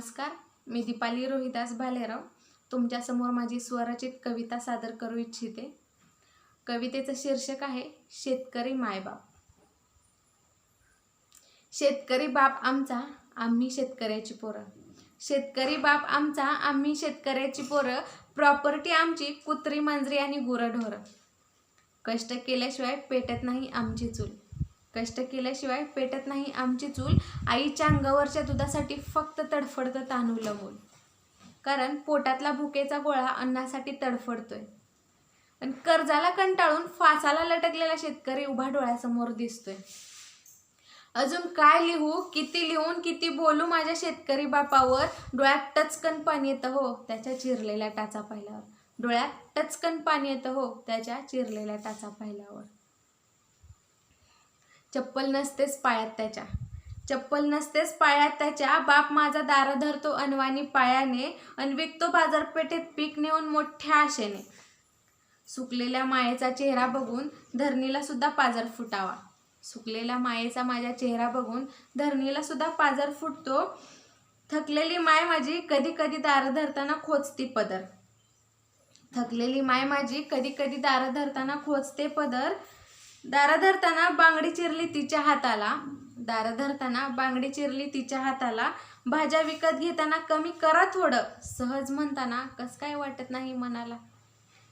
नमस्कार मी दीपाली रोहिदास भालेराव. तुमच्यासमोर माझी स्वरचित कविता सादर करू इच्छिते. कवितेचं शीर्षक आहे शेतकरी मायबाप. शेतकरी बाप आमचा आम्ही शेतकऱ्याची पोरं. शेतकरी बाप आमचा आम्ही शेतकऱ्याची पोरं. प्रॉपर्टी आमची कुत्री मांजरी आणि गुरंढोरं. कष्ट केल्याशिवाय पेटत नाही आमची चूल. कष्ट केल्याशिवाय पेटत नाही आमची चूल. आईच्या अंगावरच्या दुधासाठी फक्त तडफडतं तांदूळ मूल. कारण पोटातला भुकेचा गोळा अन्नासाठी तडफडतोय. पण कर्जाला कंटाळून फासाला लटकलेला शेतकरी उभा डोळ्यासमोर दिसतोय. अजून काय लिहू? किती लिहून किती बोलू माझ्या शेतकरी बापावर? डोळ्यात टचकन पाणी येतं हो त्याच्या चिरलेल्या टाचा पाहिल्यावर. डोळ्यात टचकन पाणी येतं हो त्याच्या चिरलेल्या टाचा पाहिल्यावर. चप्पल नसतेच पायात त्याच्या. चप्पल नसतेच पायात त्याच्या. बाप माझा दारा धरतो अनवानी पायाने अन विकतो बाजारपेठेत पीक नेऊन मोठ्या आशेने. सुकलेल्या मायेचा चेहरा बघून धरणीला सुद्धा पाजर फुटावा. सुकलेल्या मायेचा माझ्या चेहरा बघून धरणीला सुद्धा पाजर फुटतो. थकलेली माय माझी कधी कधी दार धरताना खोचती पदर. थकलेली माय माझी कधी कधी दार धरताना खोचते पदर. दारा धरताना बांगडी चिरली तिच्या हाताला. दारा धरताना बांगडी चिरली तिच्या हाताला. भाज्या विकत घेताना कमी करा थोडं. सहज म्हणताना कस काय वाटत नाही मनाला?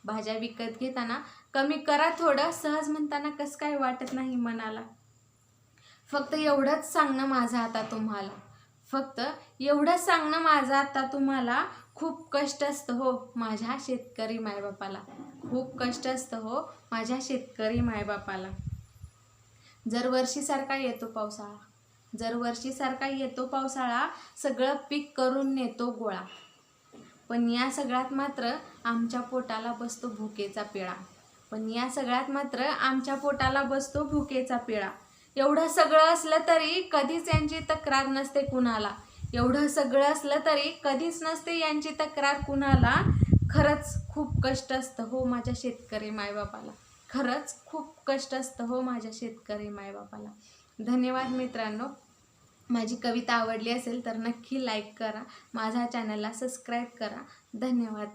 भाज्या विकत घेताना कमी करा थोडं. सहज म्हणताना कस काय वाटत नाही मनाला? फक्त एवढंच सांगणं माझं आता तुम्हाला. फक्त एवढंच सांगणं माझं आता तुम्हाला खूप कष्ट असतं हो माझ्या शेतकरी मायबापाला. खूप कष्ट असतं हो माझ्या शेतकरी मायबापाला. जर वर्षीसारखा येतो पावसाळा. जर वर्षीसारखा येतो पावसाळा सगळं पीक करून नेतो गोळा. पण या सगळ्यात मात्र आमच्या पोटाला बसतो भुकेचा पिळा. पण या सगळ्यात मात्र आमच्या पोटाला बसतो भुकेचा पिळा. एवढं सगळं असलं तरी कधीच यांची तक्रार नसते कुणाला. एवढं सगळं असलं तरी कधीच नसते यांची तक्रार कुणाला. खरंच खूप कष्ट असतं हो माझ्या शेतकरी मायबापाला. खरंच खूप कष्ट असतं हो माझ्या शेतकरी मायबापाला. धन्यवाद मित्रांनो. माझी कविता आवडली असेल तर नक्की लाईक करा. माझ्या चॅनलला सबस्क्राईब करा. धन्यवाद.